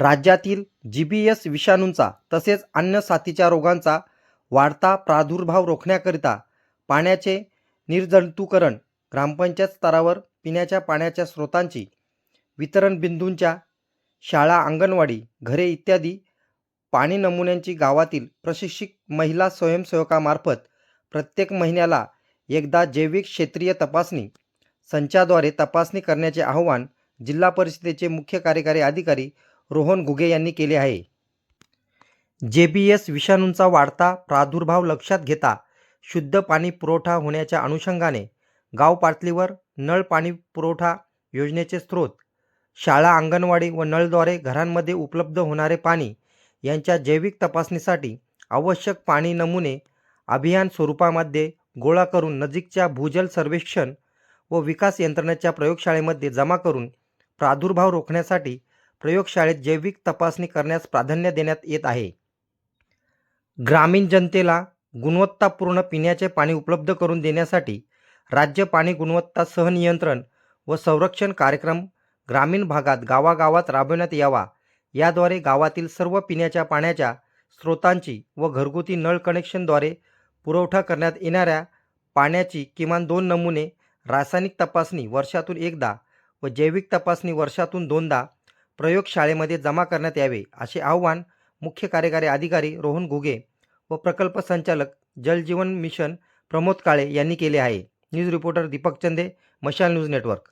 राज्यातील G B S विषाणूंचा तसेच अन्य साथीच्या रोगांचा वाढता प्रादुर्भाव रोखण्याकरिता पाण्याचे निर्जंतुकरण ग्रामपंचायत स्तरावर पिण्याच्या पाण्याच्या स्रोतांची वितरण बिंदूंच्या शाळा अंगणवाडी घरे इत्यादी पाणी नमुन्यांची गावातील प्रशिक्षित महिला स्वयंसेवकामार्फत प्रत्येक महिन्याला एकदा जैविक क्षेत्रीय तपासणी संचाद्वारे तपासणी करण्याचे आवाहन जिल्हा परिषदेचे मुख्य कार्यकारी अधिकारी रोहन घुगे यांनी केले आहे. जे बी एस विषाणूंचा वाढता प्रादुर्भाव लक्षात घेता शुद्ध पाणी पुरवठा होण्याच्या अनुषंगाने गाव पातळीवर नळ पाणी पुरवठा योजनेचे स्रोत शाळा अंगणवाडी व नळद्वारे घरांमध्ये उपलब्ध होणारे पाणी यांच्या जैविक तपासणीसाठी आवश्यक पाणी नमुने अभियान स्वरूपामध्ये गोळा करून नजीकच्या भूजल सर्वेक्षण व विकास यंत्रणेच्या प्रयोगशाळेमध्ये जमा करून प्रादुर्भाव रोखण्यासाठी प्रयोगशाळेत जैविक तपासणी करण्यास प्राधान्य देण्यात येत आहे. ग्रामीण जनतेला गुणवत्तापूर्ण पिण्याचे पाणी उपलब्ध करून देण्यासाठी राज्य पाणी गुणवत्ता सहनियंत्रण व संरक्षण कार्यक्रम ग्रामीण भागात गावागावात राबवण्यात यावा. याद्वारे गावातील सर्व पिण्याच्या पाण्याच्या स्रोतांची व घरगुती नळ कनेक्शनद्वारे पुरवठा करण्यात येणाऱ्या पाण्याची किमान दोन नमुने रासायनिक तपासणी वर्षातून एकदा व जैविक तपासणी वर्षातून दोनदा प्रयोगशाळेमध्ये जमा करण्यात यावे असे आव्हान मुख्य कार्यकारी अधिकारी रोहन घुगे व प्रकल्प संचालक जलजीवन मिशन प्रमोद काळे यांनी केले आहे. न्यूज रिपोर्टर दीपक चंदे मशाल न्यूज नेटवर्क.